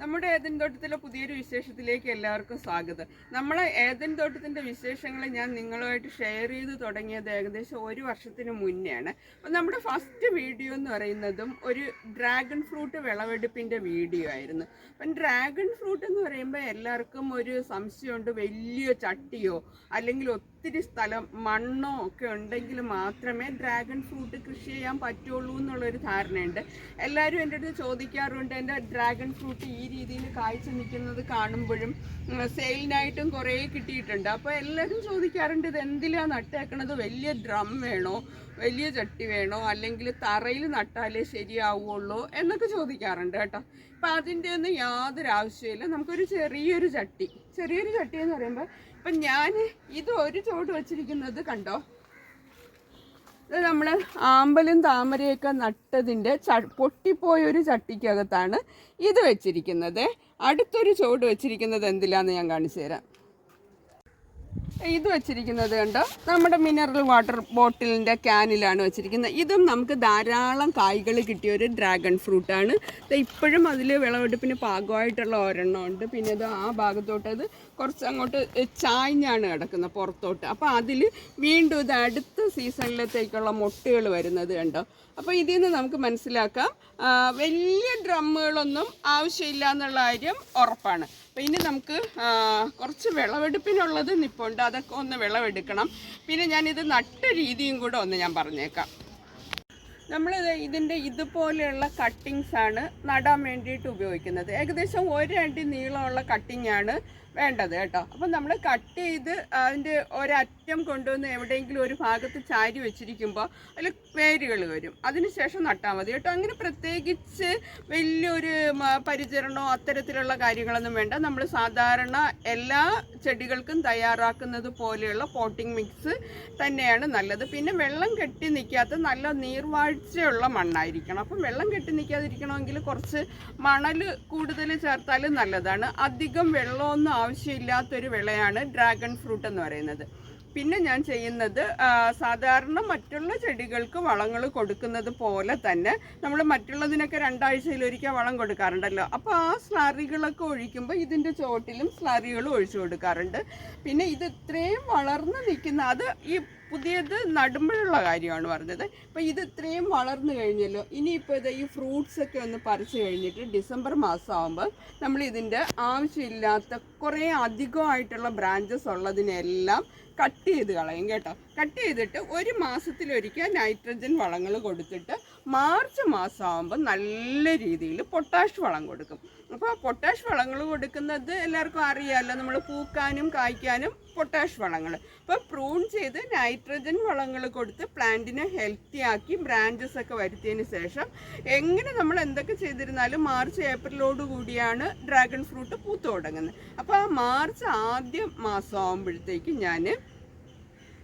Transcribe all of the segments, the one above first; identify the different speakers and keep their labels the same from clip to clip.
Speaker 1: നമ്മുടെ ഏതൻ തോട്ടത്തിലെ പുതിയൊരു വിശേഷത്തിലേക്ക് എല്ലാവർക്കും സ്വാഗതം. നമ്മൾ ഏതൻ തോട്ടത്തിന്റെ വിശേഷങ്ങൾ ഞാൻ നിങ്ങളുമായിട്ട് ഷെയർ ചെയ്ത് തുടങ്ങിയത് ഏകദേശം ഒരു വർഷത്തിന് മുന്നെയാണ്. അപ്പം നമ്മുടെ ഫസ്റ്റ് വീഡിയോ എന്ന് പറയുന്നതും ഒരു ഡ്രാഗൺ ഫ്രൂട്ട് വിളവെടുപ്പിന്റെ വീഡിയോ ആയിരുന്നു. അപ്പം ഡ്രാഗൺ ഫ്രൂട്ട് എന്ന് പറയുമ്പോൾ എല്ലാവർക്കും ഒരു സംശയമുണ്ട് വലിയ ചട്ടിയോ അല്ലെങ്കിൽ ഒത്തിരി സ്ഥലം മണ്ണോ ഒക്കെ ഉണ്ടെങ്കിൽ മാത്രമേ ഡ്രാഗൺ ഫ്രൂട്ട് കൃഷി ചെയ്യാൻ പറ്റുള്ളൂ എന്നുള്ളൊരു ധാരണയുണ്ട്. എല്ലാവരും എന്റെ അടുത്ത് ചോദിക്കാറുണ്ട് എന്റെ ഡ്രാഗൺ ഫ്രൂട്ട് ഈ രീതിയിൽ കാഴ്ച നിൽക്കുന്നത് കാണുമ്പോഴും സെയിലിനായിട്ടും കുറേ കിട്ടിയിട്ടുണ്ട്. അപ്പോൾ എല്ലാവരും ചോദിക്കാറുണ്ട് ഇത് എന്തിലാണ് നട്ടേക്കണത്? വലിയ ഡ്രം വേണോ? വലിയ ചട്ടി വേണോ? അല്ലെങ്കിൽ തറയിൽ നട്ടാലേ ശരിയാവുള്ളൂ എന്നൊക്കെ ചോദിക്കാറുണ്ട് കേട്ടോ. അപ്പം അതിന്റെ ഒന്നും യാതൊരു ആവശ്യമില്ല നമുക്കൊരു ചെറിയൊരു ചട്ടി. ചെറിയൊരു ചട്ടി എന്ന് പറയുമ്പോൾ ഇപ്പം ഞാൻ ഇത് ഒരു ചോട് വച്ചിരിക്കുന്നത് കണ്ടോ? ഇത് നമ്മൾ ആമ്പലും താമരയൊക്കെ നട്ടതിന്റെ ച പൊട്ടിപ്പോയൊരു ചട്ടിക്കകത്താണ് ഇത് വെച്ചിരിക്കുന്നത്. അടുത്തൊരു ചുവട് വെച്ചിരിക്കുന്നത് എന്തിലാന്ന് ഞാൻ കാണിച്ചു തരാം. ഇത് വെച്ചിരിക്കുന്നത് കണ്ടോ? നമ്മുടെ മിനറൽ വാട്ടർ ബോട്ടിലിന്റെ ക്യാനിലാണ് വെച്ചിരിക്കുന്നത്. ഇതും നമുക്ക് ധാരാളം കായ്കൾ കിട്ടിയ ഒരു ഡ്രാഗൺ ഫ്രൂട്ടാണ് ഇപ്പോഴും അതിൽ വിളവെടുപ്പിന് പാകമായിട്ടുള്ള ഒരെണ്ണം ഉണ്ട്. പിന്നെ ഇത് ആ ഭാഗത്തോട്ട് അത് കുറച്ച് അങ്ങോട്ട് ചായ്ഞ്ഞാണ് കിടക്കുന്നത് പുറത്തോട്ട്. അപ്പോൾ അതിൽ വീണ്ടും ഇത് അടുത്ത സീസണിലത്തേക്കുള്ള മൊട്ടുകൾ വരുന്നത് കണ്ടോ? അപ്പോൾ ഇതിൽ നിന്ന് നമുക്ക് മനസ്സിലാക്കാം. വലിയ ഡ്രമ്മുകളൊന്നും ആവശ്യമില്ല എന്നുള്ള കാര്യം ഉറപ്പാണ്. അപ്പോൾ ഇനി നമുക്ക് കുറച്ച് വിളവെടുപ്പിനുള്ളത് നിപ്പുണ്ട്. അതൊക്കെ ഒന്ന് വിളവെടുക്കണം. പിന്നെ ഞാനിത് നട്ട രീതിയും കൂടെ ഒന്ന് ഞാൻ പറഞ്ഞേക്കാം. നമ്മൾ ഇതിന്റെ ഇതുപോലെയുള്ള കട്ടിങ്സാണ് നടാൻ വേണ്ടിയിട്ട് ഉപയോഗിക്കുന്നത്. ഏകദേശം ഒരടി നീളമുള്ള കട്ടിങ്ങാണ് വേണ്ടത് കേട്ടോ. അപ്പം നമ്മൾ കട്ട് ചെയ്ത് അതിന്റെ ഒരറ്റം കൊണ്ടുവന്ന് എവിടെയെങ്കിലും ഒരു ഭാഗത്ത് ചാരി വെച്ചിരിക്കുമ്പോൾ അതിൽ വേരുകൾ വരും. അതിനുശേഷം നട്ടാൽ മതി കേട്ടോ. അങ്ങനെ പ്രത്യേകിച്ച് വലിയൊരു പരിചരണോ അത്തരത്തിലുള്ള കാര്യങ്ങളൊന്നും വേണ്ട. നമ്മൾ സാധാരണ എല്ലാ ചെടികൾക്കും തയ്യാറാക്കുന്നത് പോലെയുള്ള പോട്ടിംഗ് മിക്സ് തന്നെയാണ് നല്ലത്. പിന്നെ വെള്ളം കെട്ടി നിൽക്കാത്ത നല്ല നീർവാഴ്ചയുള്ള മണ്ണായിരിക്കണം. അപ്പം വെള്ളം കെട്ടി നിൽക്കാതിരിക്കണമെങ്കിൽ കുറച്ച് മണൽ കൂടുതൽ ചേർത്താലും നല്ലതാണ്. അധികം വെള്ളമൊന്നും ആവശ്യമില്ലാത്തൊരു വിളയാണ് ഡ്രാഗൺ ഫ്രൂട്ട് എന്ന് പറയുന്നത്. പിന്നെ ഞാൻ ചെയ്യുന്നത് സാധാരണ മറ്റുള്ള ചെടികൾക്ക് വളങ്ങൾ കൊടുക്കുന്നത് പോലെ തന്നെ നമ്മൾ മറ്റുള്ളതിനൊക്കെ രണ്ടാഴ്ചയിലൊരിക്കൽ വളം കൊടുക്കാറുണ്ടല്ലോ. അപ്പോൾ ആ സ്ലറികളൊക്കെ ഒഴിക്കുമ്പോൾ ഇതിന്റെ ചോട്ടിലും സ്ലാറികളും ഒഴിച്ചു കൊടുക്കാറുണ്ട്. പിന്നെ ഇത് ഇത്രയും വളർന്ന് നിൽക്കുന്ന അത് ഈ പുതിയത് നടുമ്പോഴുള്ള കാര്യമാണ് പറഞ്ഞത്. അപ്പോൾ ഇത് ഇത്രയും വളർന്നു കഴിഞ്ഞല്ലോ. ഇനിയിപ്പോൾ ഇത് ഈ ഫ്രൂട്ട്സ് ഒക്കെ ഒന്ന് പറിച്ചു കഴിഞ്ഞിട്ട് ഡിസംബർ മാസം ആകുമ്പോൾ നമ്മൾ ഇതിന്റെ ആവശ്യമില്ലാത്ത കുറേ അധികമായിട്ടുള്ള ബ്രാഞ്ചസ് ഉള്ളതിനെല്ലാം കട്ട് ചെയ്ത് കളയും കേട്ടോ. കട്ട് ചെയ്തിട്ട് ഒരു മാസത്തിലൊരിക്കൽ നൈട്രജൻ വളങ്ങൾ കൊടുത്തിട്ട് മാർച്ച് മാസം ആകുമ്പോൾ നല്ല രീതിയിൽ പൊട്ടാഷ് വളം കൊടുക്കും. അപ്പോൾ പൊട്ടാഷ് വളങ്ങൾ കൊടുക്കുന്നത് എല്ലാവർക്കും അറിയാമല്ലോ നമ്മൾ പൂക്കാനും കായ്ക്കാനും പൊട്ടാഷ് വളങ്ങൾ. അപ്പോൾ പ്രൂൺ ചെയ്ത് നൈട്രജൻ വളങ്ങൾ കൊടുത്ത് പ്ലാന്റിനെ ഹെൽത്തി ആക്കി ബ്രാഞ്ചസ് ഒക്കെ വരുത്തിയതിന് ശേഷം എങ്ങനെ നമ്മൾ എന്തൊക്കെ ചെയ്തിരുന്നാലും മാർച്ച് ഏപ്രിലോട് കൂടിയാണ് ഡ്രാഗൺ ഫ്രൂട്ട് പൂത്തു തുടങ്ങുന്നത്. അപ്പോൾ ആ മാർച്ച് ആദ്യ മാസം ആകുമ്പോഴത്തേക്കും ഞാൻ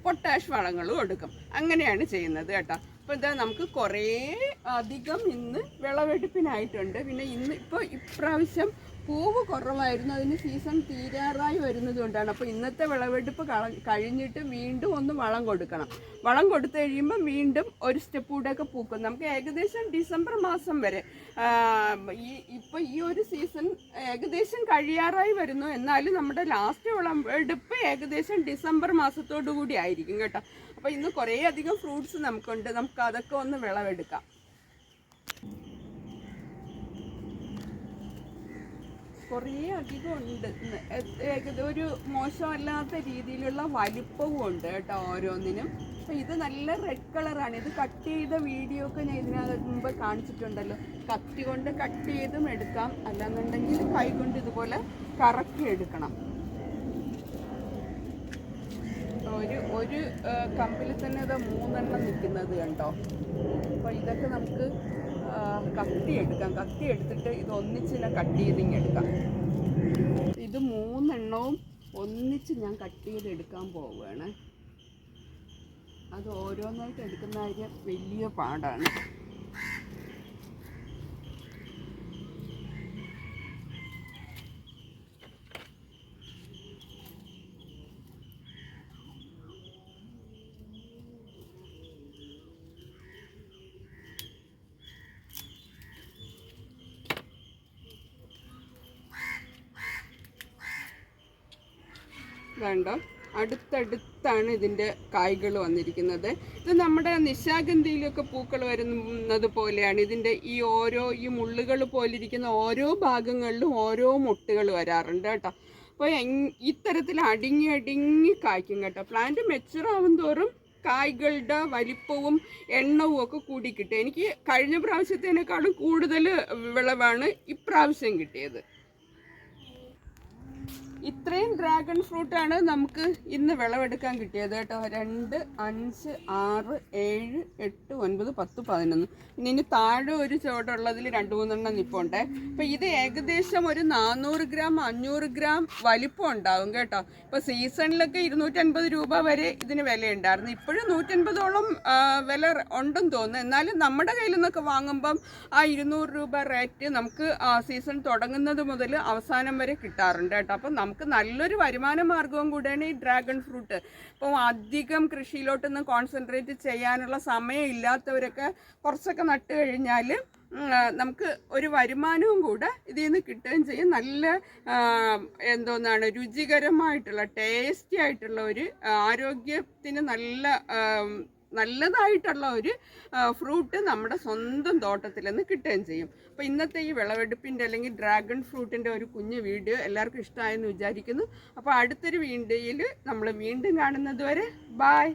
Speaker 1: പൊട്ടാഷ് വളങ്ങൾ കൊടുക്കും. അങ്ങനെയാണ് ചെയ്യുന്നത് കേട്ടോ. അപ്പോൾ ഇതാ നമുക്ക് കുറേ അധികം ഇന്ന് വിളവെടുപ്പിനായിട്ടുണ്ട്. പിന്നെ ഇന്ന് ഇപ്പോൾ ഇപ്രാവശ്യം പൂവ് കുറവായിരുന്നു. അതിന് സീസൺ തീരാറായി വരുന്നത് കൊണ്ടാണ്. അപ്പോൾ ഇന്നത്തെ വിളവെടുപ്പ് കഴിഞ്ഞിട്ട് വീണ്ടും ഒന്ന് വളം കൊടുക്കണം. വളം കൊടുത്തു കഴിയുമ്പോൾ വീണ്ടും ഒരു സ്റ്റെപ്പ് കൂടെയൊക്കെ പൂക്കും. നമുക്ക് ഏകദേശം ഡിസംബർ മാസം വരെ ഈ ഇപ്പോൾ ഈ ഒരു സീസൺ ഏകദേശം കഴിയാറായി വരുന്നു. എന്നാലും നമ്മുടെ ലാസ്റ്റ് വിളവെടുപ്പ് ഏകദേശം ഡിസംബർ മാസത്തോടു കൂടി ആയിരിക്കും കേട്ടോ. അപ്പോൾ ഇന്ന് കുറേ അധികം ഫ്രൂട്ട്സ് നമുക്കുണ്ട്. നമുക്ക് അതൊക്കെ ഒന്ന് വിളവെടുക്കാം. കുറേ അധികം ഉണ്ട്. ഏകദേശം ഒരു മോശമല്ലാത്ത രീതിയിലുള്ള വലിപ്പവും ഉണ്ട് കേട്ടോ ഓരോന്നിനും. അപ്പം ഇത് നല്ല റെഡ് കളറാണ് ഇത് കട്ട് ചെയ്ത വീഡിയോ ഒക്കെ ഞാൻ ഇതിനകത്ത് മുമ്പ് കാണിച്ചിട്ടുണ്ടല്ലോ. കത്തി കൊണ്ട് കട്ട് ചെയ്തും എടുക്കാം. അല്ലാന്നുണ്ടെങ്കിൽ കൈ കൊണ്ട് ഇതുപോലെ കറക്കി എടുക്കണം. ഒരു ഒരു കമ്പിൽ തന്നെ അത് മൂന്നെണ്ണം നിൽക്കുന്നത് കണ്ടോ? അപ്പോൾ ഇതൊക്കെ നമുക്ക് കത്തി എടുക്കാം. കത്തി എടുത്തിട്ട് ഇത് ഒന്നിച്ചിനെ കട്ട് ചെയ്തിങ്ങ് എടുക്കാം. ഇത് മൂന്നെണ്ണവും ഒന്നിച്ച് ഞാൻ കട്ട് ചെയ്ത് എടുക്കാൻ പോവുകയാണ്. അത് ഓരോന്നായിട്ട് എടുക്കുന്ന കാര്യം വലിയ പാടാണ്. വേണ്ടോ? അടുത്തടുത്താണ് ഇതിന്റെ കായ്കൾ വന്നിരിക്കുന്നത്. ഇത് നമ്മുടെ നിശാഗന്ധിയിലൊക്കെ പൂക്കൾ വരുന്നത് പോലെയാണ്. ഇതിന്റെ ഈ ഓരോ ഈ മുള്ളുകൾ പോലിരിക്കുന്ന ഓരോ ഭാഗങ്ങളിലും ഓരോ മുട്ടുകൾ വരാറുണ്ട് കേട്ടോ. അപ്പോൾ ഇത്തരത്തിൽ അടിങ്ങി അടിങ്ങി കായ്ക്കും കേട്ടോ. പ്ലാന്റ് മെച്ചുറാവും തോറും കായ്കളുടെ വലിപ്പവും എണ്ണവും ഒക്കെ കൂടി കിട്ടും. എനിക്ക് കഴിഞ്ഞ പ്രാവശ്യത്തേനേക്കാളും കൂടുതൽ വിളവാണ് ഇപ്രാവശ്യം കിട്ടിയത്. ഇത്രയും ഡ്രാഗൺ ഫ്രൂട്ടാണ് നമുക്ക് ഇന്ന് വിളവെടുക്കാൻ കിട്ടിയത് കേട്ടോ. രണ്ട് അഞ്ച് ആറ് ഏഴ് എട്ട് ഒൻപത് പത്ത് പതിനൊന്ന്. പിന്നെ ഇനി താഴെ ഒരു ചുവടുള്ളതിൽ രണ്ട് മൂന്നെണ്ണം നിപ്പുണ്ട്. അപ്പം ഇത് ഏകദേശം ഒരു നാനൂറ് ഗ്രാം അഞ്ഞൂറ് ഗ്രാം വലിപ്പം ഉണ്ടാവും കേട്ടോ. ഇപ്പോൾ സീസണിലൊക്കെ ഇരുന്നൂറ്റൻപത് രൂപ വരെ ഇതിന് വിലയുണ്ടായിരുന്നു. ഇപ്പോഴും നൂറ്റൻപതോളം വില ഉണ്ടെന്ന് തോന്നുന്നു. എന്നാലും നമ്മുടെ കയ്യിൽ നിന്നൊക്കെ വാങ്ങുമ്പം ആ ഇരുന്നൂറ് രൂപ റേറ്റ് നമുക്ക് സീസൺ തുടങ്ങുന്നത് മുതൽ അവസാനം വരെ കിട്ടാറുണ്ട് കേട്ടോ. അപ്പം നമുക്ക് നല്ലൊരു വരുമാന മാർഗവും കൂടെയാണ് ഈ ഡ്രാഗൺ ഫ്രൂട്ട് അപ്പോൾ അധികം കൃഷിയിലോട്ടൊന്നും കോൺസെൻട്രേറ്റ് ചെയ്യാനുള്ള സമയം ഇല്ലാത്തവരൊക്കെ കുറച്ചൊക്കെ നട്ട് കഴിഞ്ഞാൽ നമുക്ക് ഒരു വരുമാനവും കൂടെ ഇതിൽ നിന്ന് കിട്ടുകയും ചെയ്യും. നല്ല എന്തോന്നാണ് രുചികരമായിട്ടുള്ള ടേസ്റ്റി ആയിട്ടുള്ള ഒരു ആരോഗ്യത്തിന് നല്ല നല്ലതായിട്ടുള്ള ഒരു ഫ്രൂട്ട് നമ്മുടെ സ്വന്തം തോട്ടത്തിൽ നിന്ന് കിട്ടുകയും ചെയ്യും. അപ്പോൾ ഇന്നത്തെ ഈ വിളവെടുപ്പിന്റെ അല്ലെങ്കിൽ ഡ്രാഗൺ ഫ്രൂട്ടിന്റെ ഒരു കുഞ്ഞു വീഡിയോ എല്ലാവർക്കും ഇഷ്ടമായെന്ന് വിചാരിക്കുന്നു. അപ്പോൾ അടുത്തൊരു വീഡിയോയിൽ നമ്മൾ വീണ്ടും കാണുന്നത് വരെ ബായ്